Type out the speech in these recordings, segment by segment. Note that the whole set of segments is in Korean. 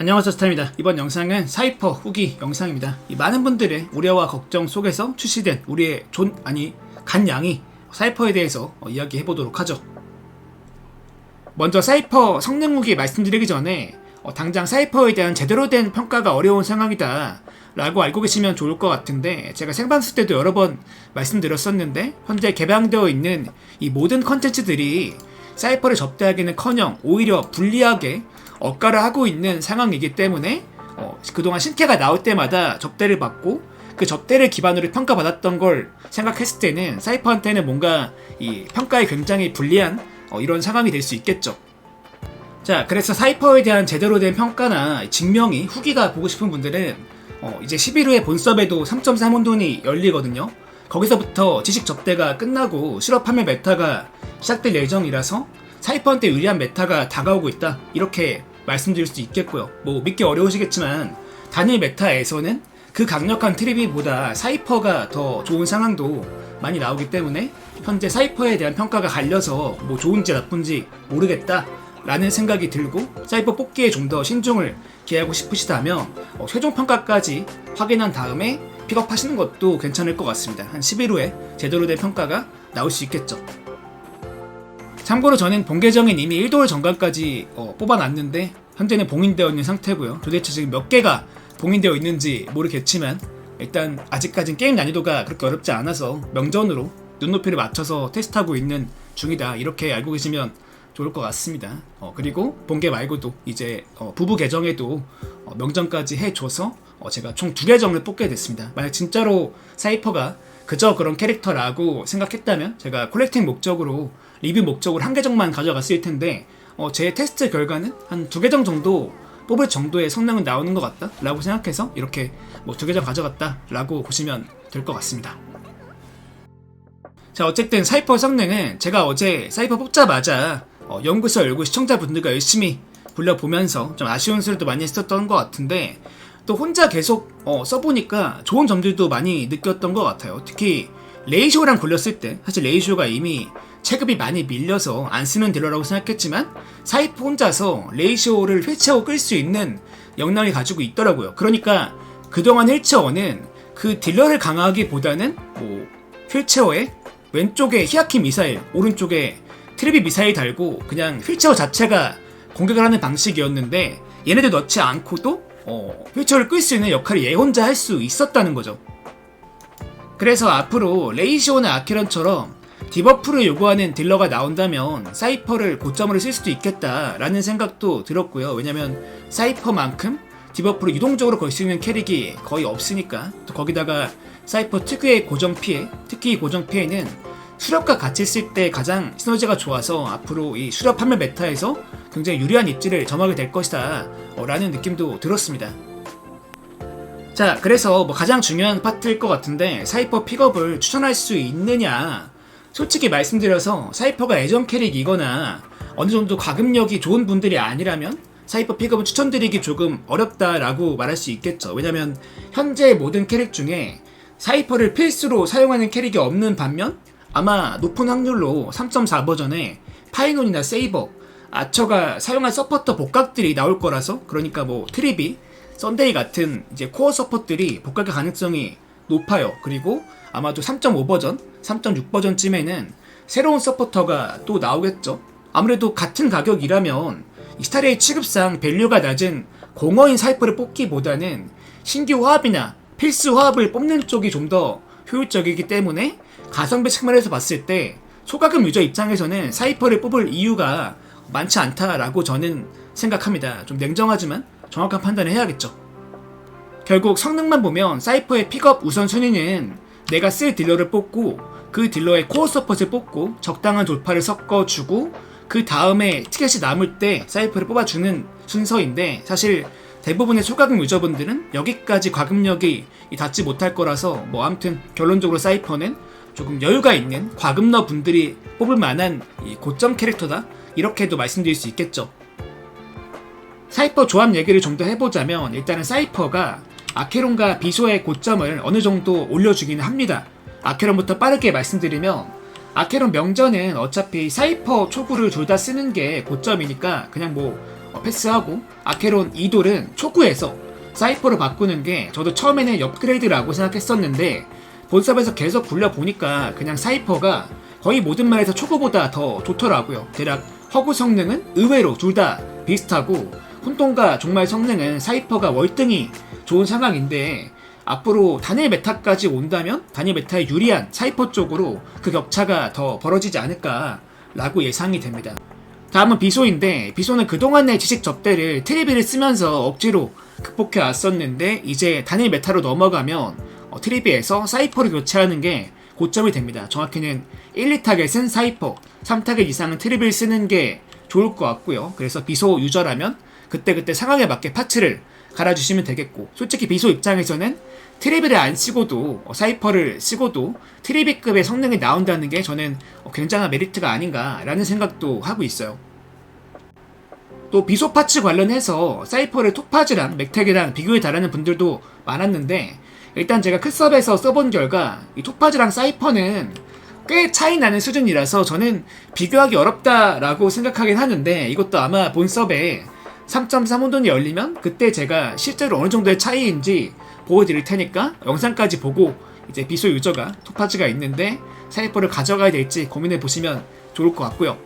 안녕하세요 스타입니다. 이번 영상은 사이퍼 후기 영상입니다. 이 많은 분들의 우려와 걱정 속에서 출시된 우리의 존 아니 간 양이 사이퍼에 대해서 어, 이야기해 보도록 하죠. 먼저 사이퍼 성능 후기 말씀드리기 전에 어, 당장 사이퍼에 대한 제대로 된 평가가 어려운 상황이다. 라고 알고 계시면 좋을 것 같은데 제가 생방송 때도 여러 번 말씀드렸었는데 현재 개방되어 있는 이 모든 컨텐츠들이 사이퍼를 접대하기는커녕 오히려 불리하게 억가를 하고 있는 상황이기 때문에 어, 그동안 신캐가 나올 때마다 접대를 받고 그 접대를 기반으로 평가받았던 걸 생각했을 때는 사이퍼한테는 뭔가 이 평가에 굉장히 불리한 어, 이런 상황이 될 수 있겠죠. 자, 그래서 사이퍼에 대한 제대로 된 평가나 증명이 후기가 보고 싶은 분들은 어, 이제 11호의 본섭에도 3.3 혼돈이 열리거든요. 거기서부터 지식 접대가 끝나고 실업 판매 메타가 시작될 예정이라서 사이퍼한테 유리한 메타가 다가오고 있다. 이렇게 말씀드릴 수 있겠고요. 뭐 믿기 어려우시겠지만 단일 메타에서는 그 강력한 트리비보다 사이퍼가 더 좋은 상황도 많이 나오기 때문에 현재 사이퍼에 대한 평가가 갈려서 뭐 좋은지 나쁜지 모르겠다. 라는 생각이 들고 사이버 뽑기에 좀 더 신중을 기하고 싶으시다면 어, 최종 평가까지 확인한 다음에 픽업하시는 것도 괜찮을 것 같습니다. 한 11일 후에 제대로 된 평가가 나올 수 있겠죠. 참고로 저는 본 계정인 이미 1돌 정관까지 어, 뽑아놨는데 현재는 봉인되어 있는 상태고요. 도대체 지금 몇 개가 봉인되어 있는지 모르겠지만 일단 아직까진 게임 난이도가 그렇게 어렵지 않아서 명전으로 눈높이를 맞춰서 테스트하고 있는 중이다. 이렇게 알고 계시면 좋을 것 같습니다. 어, 그리고 본계 말고도 이제 어, 부부 계정에도 어, 명정까지 해줘서 어, 제가 총 두 계정을 뽑게 됐습니다. 만약 진짜로 사이퍼가 그저 그런 캐릭터라고 생각했다면 제가 콜렉팅 목적으로 리뷰 목적으로 한 계정만 가져갔을 텐데 어, 제 테스트 결과는 한 두 계정 정도 뽑을 정도의 성능은 나오는 것 같다 라고 생각해서 이렇게 뭐 두 계정 가져갔다 라고 보시면 될 것 같습니다. 자 어쨌든 사이퍼 성능은 제가 어제 사이퍼 뽑자마자 어, 연구소 열고 시청자분들과 열심히 불려보면서 좀 아쉬운 소리도 많이 했었던 것 같은데 또 혼자 계속 어, 써보니까 좋은 점들도 많이 느꼈던 것 같아요. 특히 레이쇼랑 굴렸을 때 사실 레이쇼가 이미 체급이 많이 밀려서 안 쓰는 딜러라고 생각했지만 사이프 혼자서 레이쇼를 휠체어 끌수 있는 역량을 가지고 있더라고요. 그러니까 그동안 휠체어는 그 딜러를 강화하기보다는 뭐 휠체어에 왼쪽에 히아키 미사일, 오른쪽에 트리비 미사일 달고 그냥 휠체어 자체가 공격을 하는 방식이었는데 얘네들 넣지 않고도 어, 휠체어를 끌 수 있는 역할을 얘 혼자 할 수 있었다는 거죠. 그래서 앞으로 레이시오나 아키런처럼 디버프를 요구하는 딜러가 나온다면 사이퍼를 고점으로 쓸 수도 있겠다라는 생각도 들었고요. 왜냐면 사이퍼만큼 디버프를 유동적으로 걸 수 있는 캐릭이 거의 없으니까 또 거기다가 사이퍼 특유의 고정 피해, 특히 고정 피해는 수렵과 같이 쓸 때 가장 시너지가 좋아서 앞으로 이 수렵 판매 메타에서 굉장히 유리한 입지를 점하게 될 것이다 어, 라는 느낌도 들었습니다. 자 그래서 뭐 가장 중요한 파트일 것 같은데 사이퍼 픽업을 추천할 수 있느냐 솔직히 말씀드려서 사이퍼가 애정 캐릭이거나 어느 정도 과금력이 좋은 분들이 아니라면 사이퍼 픽업은 추천드리기 조금 어렵다라고 말할 수 있겠죠. 왜냐면 현재 모든 캐릭 중에 사이퍼를 필수로 사용하는 캐릭이 없는 반면 아마 높은 확률로 3.4 버전에 파이논이나 세이버, 아처가 사용한 서포터 복각들이 나올 거라서 그러니까 뭐 트리비, 썬데이 같은 이제 코어 서포트들이 복각의 가능성이 높아요. 그리고 아마도 3.5 버전, 3.6 버전쯤에는 새로운 서포터가 또 나오겠죠. 아무래도 같은 가격이라면 스타레이 취급상 밸류가 낮은 공허인 사이퍼를 뽑기보다는 신규 화합이나 필수 화합을 뽑는 쪽이 좀 더 효율적이기 때문에 가성비 측면에서 봤을 때 소가금 유저 입장에서는 사이퍼를 뽑을 이유가 많지 않다라고 저는 생각합니다. 좀 냉정하지만 정확한 판단을 해야겠죠. 결국 성능만 보면 사이퍼의 픽업 우선순위는 내가 쓸 딜러를 뽑고 그 딜러의 코어 서폿을 뽑고 적당한 돌파를 섞어주고 그 다음에 티켓이 남을 때 사이퍼를 뽑아주는 순서인데 사실 대부분의 소가금 유저분들은 여기까지 과금력이 닿지 못할 거라서 뭐 아무튼 결론적으로 사이퍼는 조금 여유가 있는 과금러 분들이 뽑을 만한 고점 캐릭터다 이렇게도 말씀드릴 수 있겠죠. 사이퍼 조합 얘기를 좀 더 해보자면 일단은 사이퍼가 아케론과 비소의 고점을 어느 정도 올려주기는 합니다. 아케론부터 빠르게 말씀드리면 아케론 명전은 어차피 사이퍼 초구를 둘 다 쓰는 게 고점이니까 그냥 뭐 어, 패스하고 아케론 이돌은 초구에서 사이퍼로 바꾸는 게 저도 처음에는 업그레이드라고 생각했었는데 본섭에서 계속 굴려보니까 그냥 사이퍼가 거의 모든 말에서 초구보다 더 좋더라고요. 대략 허구 성능은 의외로 둘 다 비슷하고 혼돈과 종말 성능은 사이퍼가 월등히 좋은 상황인데 앞으로 단일 메타까지 온다면 단일 메타에 유리한 사이퍼 쪽으로 그 격차가 더 벌어지지 않을까라고 예상이 됩니다. 다음은 비소인데 비소는 그동안의 지식 접대를 트리비를 쓰면서 억지로 극복해 왔었는데 이제 단일 메타로 넘어가면 어, 트리비에서 사이퍼를 교체하는 게 고점이 됩니다. 정확히는 1, 2타겟은 사이퍼, 3타겟 이상은 트리비를 쓰는 게 좋을 것 같고요. 그래서 비소 유저라면 그때그때 상황에 맞게 파츠를 갈아주시면 되겠고 솔직히 비소 입장에서는 트리비를 안 쓰고도 어, 사이퍼를 쓰고도 트리비급의 성능이 나온다는 게 저는 어, 굉장한 메리트가 아닌가라는 생각도 하고 있어요. 또 비소 파츠 관련해서 사이퍼를 톱파즈랑 맥텍이랑 비교해 달하는 분들도 많았는데 일단 제가 클섭에서 써본 결과 이 톱파즈랑 사이퍼는 꽤 차이 나는 수준이라서 저는 비교하기 어렵다라고 생각하긴 하는데 이것도 아마 본섭에 3.3 혼돈이 열리면 그때 제가 실제로 어느 정도의 차이인지 보여드릴 테니까 영상까지 보고 이제 비소 유저가 톱파즈가 있는데 사이퍼를 가져가야 될지 고민해 보시면 좋을 것 같고요.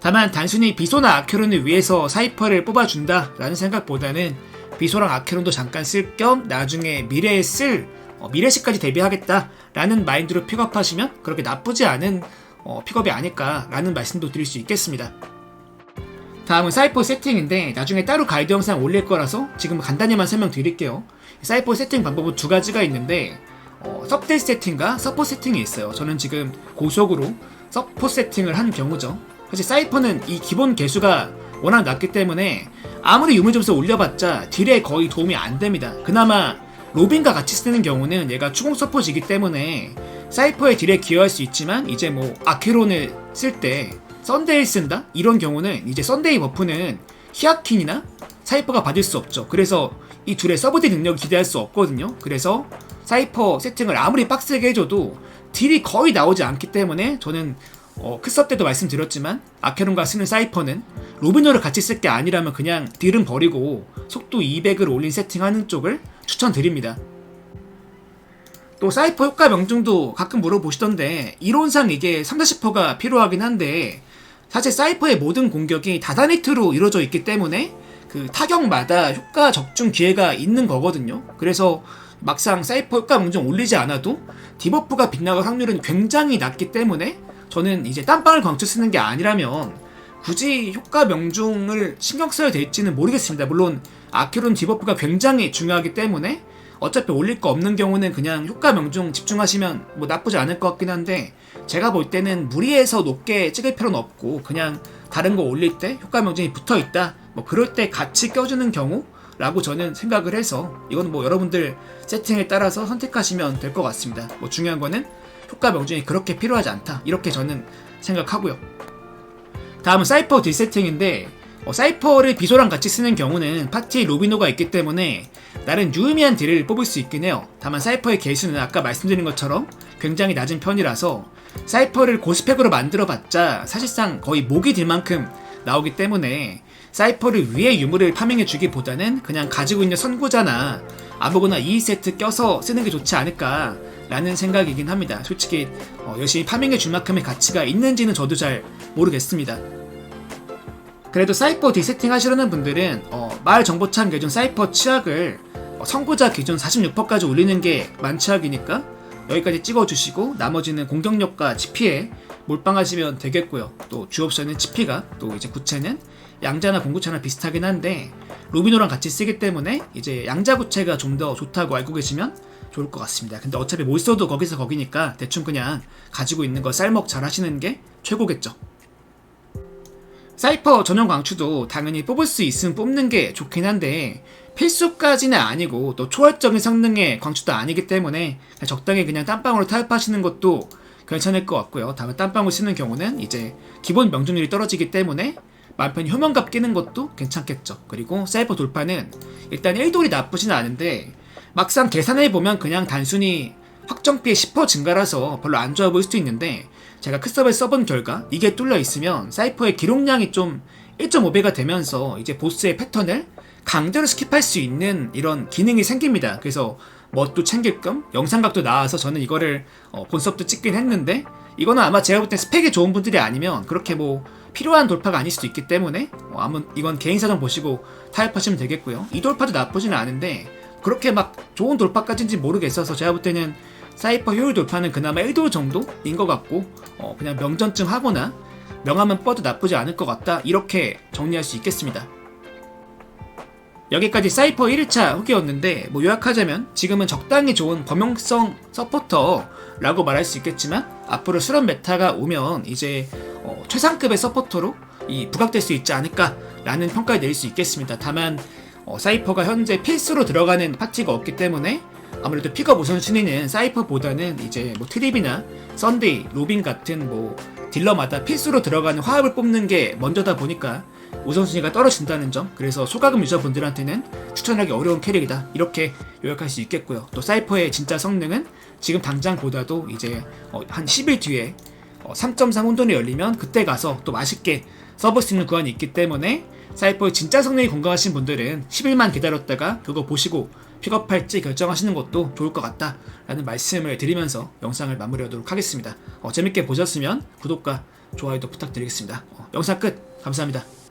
다만 단순히 비소나 아케론을 위해서 사이퍼를 뽑아준다라는 생각보다는 비소랑 아케론도 잠깐 쓸 겸 나중에 미래에 쓸 어, 미래시까지 대비하겠다라는 마인드로 픽업하시면 그렇게 나쁘지 않은 어, 픽업이 아닐까라는 말씀도 드릴 수 있겠습니다. 다음은 사이퍼 세팅인데 나중에 따로 가이드 영상 올릴 거라서 지금 간단히만 설명드릴게요. 사이퍼 세팅 방법은 두 가지가 있는데 어, 섭대 세팅과 서포 세팅이 있어요. 저는 지금 고속으로 서포 세팅을 한 경우죠. 사실 사이퍼는 이 기본 개수가 워낙 낮기 때문에 아무리 유물 점수 올려봤자 딜에 거의 도움이 안 됩니다. 그나마 로빈과 같이 쓰는 경우는 얘가 추공 서포지기 때문에 사이퍼의 딜에 기여할 수 있지만 이제 뭐 아케론을 쓸때 썬데이 쓴다? 이런 경우는 이제 썬데이 버프는 히아킨이나 사이퍼가 받을 수 없죠. 그래서 이 둘의 서브딜 능력을 기대할 수 없거든요. 그래서 사이퍼 세팅을 아무리 빡세게 해줘도 딜이 거의 나오지 않기 때문에 저는 어, 크섭 때도 말씀드렸지만 아케론과 쓰는 사이퍼는 로비노를 같이 쓸 게 아니라면 그냥 딜은 버리고 속도 200을 올린 세팅하는 쪽을 추천드립니다. 또 사이퍼 효과 명중도 가끔 물어보시던데 이론상 이게 3, 40%가 필요하긴 한데 사실 사이퍼의 모든 공격이 다다니트로 이루어져 있기 때문에 그 타격마다 효과 적중 기회가 있는 거거든요. 그래서 막상 사이퍼 효과 명중 올리지 않아도 디버프가 빗나갈 확률은 굉장히 낮기 때문에 저는 이제 땀방을 광주 쓰는 게 아니라면 굳이 효과 명중을 신경 써야 될지는 모르겠습니다. 물론 아큐론 디버프가 굉장히 중요하기 때문에 어차피 올릴 거 없는 경우는 그냥 효과 명중 집중하시면 뭐 나쁘지 않을 것 같긴 한데 제가 볼 때는 무리해서 높게 찍을 필요는 없고 그냥 다른 거 올릴 때 효과 명중이 붙어 있다 뭐 그럴 때 같이 껴주는 경우라고 저는 생각을 해서 이건 뭐 여러분들 세팅에 따라서 선택하시면 될 것 같습니다. 뭐 중요한 거는 효과 명중이 그렇게 필요하지 않다 이렇게 저는 생각하고요. 다음은 사이퍼 딜 세팅인데 어, 사이퍼를 비소랑 같이 쓰는 경우는 파티에 로비노가 있기 때문에 나름 유의미한 딜을 뽑을 수 있긴 해요. 다만 사이퍼의 개수는 아까 말씀드린 것처럼 굉장히 낮은 편이라서 사이퍼를 고스펙으로 만들어봤자 사실상 거의 모기 딜만큼 나오기 때문에 사이퍼를 위해 유물을 파밍해주기보다는 그냥 가지고 있는 선구자나 아무거나 2세트 껴서 쓰는 게 좋지 않을까 라는 생각이긴 합니다. 솔직히 어, 열심히 파밍해줄 만큼의 가치가 있는지는 저도 잘 모르겠습니다. 그래도 사이퍼 디세팅 하시려는 분들은 어, 마을 정보창 기준 사이퍼 치약을 어, 선구자 기준 46%까지 올리는 게 만치약이니까 여기까지 찍어주시고 나머지는 공격력과 치피에 몰빵하시면 되겠고요. 또 주옵션은 치피가 또 이제 구체는 양자나 공구차나 비슷하긴 한데 루비노랑 같이 쓰기 때문에 이제 양자 구체가 좀 더 좋다고 알고 계시면 좋을 것 같습니다. 근데 어차피 못 써도 거기서 거기니까 대충 그냥 가지고 있는 거 쌀먹 잘 하시는 게 최고겠죠. 사이퍼 전용 광추도 당연히 뽑을 수 있으면 뽑는 게 좋긴 한데 필수까지는 아니고 또 초월적인 성능의 광추도 아니기 때문에 적당히 그냥 땀방으로 타협하시는 것도 괜찮을 것 같고요. 다만 땀방울 쓰는 경우는 이제 기본 명중률이 떨어지기 때문에 만편 효명갑 끼는 것도 괜찮겠죠. 그리고 사이퍼 돌파는 일단 1돌이 나쁘진 않은데 막상 계산해보면 그냥 단순히 확정비의 10% 증가라서 별로 안 좋아 보일 수도 있는데 제가 크섭을 써본 결과 이게 뚫려 있으면 사이퍼의 기록량이 좀 1.5배가 되면서 이제 보스의 패턴을 강제로 스킵할 수 있는 이런 기능이 생깁니다. 그래서 뭣도 챙길 겸 영상각도 나와서 저는 이거를 어, 본섭도 찍긴 했는데 이거는 아마 제가 볼 때 스펙이 좋은 분들이 아니면 그렇게 뭐 필요한 돌파가 아닐 수도 있기 때문에 어, 아무 이건 개인 사정 보시고 타협하시면 되겠고요. 이 돌파도 나쁘지는 않은데 그렇게 막 좋은 돌파까지인지 모르겠어서 제가 볼 때는 사이퍼 효율 돌파는 그나마 1도 정도인 것 같고 어, 그냥 명전쯤 하거나 명함은 뻗도 나쁘지 않을 것 같다 이렇게 정리할 수 있겠습니다. 여기까지 사이퍼 1차 후기였는데 뭐 요약하자면 지금은 적당히 좋은 범용성 서포터라고 말할 수 있겠지만 앞으로 수련 메타가 오면 이제 어, 최상급의 서포터로 이 부각될 수 있지 않을까라는 평가를 내릴 수 있겠습니다. 다만 어, 사이퍼가 현재 필수로 들어가는 파티가 없기 때문에 아무래도 픽업 우선 순위는 사이퍼보다는 이제 뭐 트립이나 썬데이, 로빈 같은 뭐 딜러마다 필수로 들어가는 화합을 뽑는 게 먼저다 보니까 우선순위가 떨어진다는 점 그래서 소가금 유저분들한테는 추천하기 어려운 캐릭이다 이렇게 요약할 수 있겠고요. 또 사이퍼의 진짜 성능은 지금 당장보다도 이제 어, 한 10일 뒤에 어, 3.3 혼돈이 열리면 그때 가서 또 맛있게 써볼 수 있는 구간이 있기 때문에 사이퍼의 진짜 성능이 건강하신 분들은 10일만 기다렸다가 그거 보시고 픽업할지 결정하시는 것도 좋을 것 같다라는 말씀을 드리면서 영상을 마무리하도록 하겠습니다. 어, 재밌게 보셨으면 구독과 좋아요도 부탁드리겠습니다. 어, 영상 끝. 감사합니다.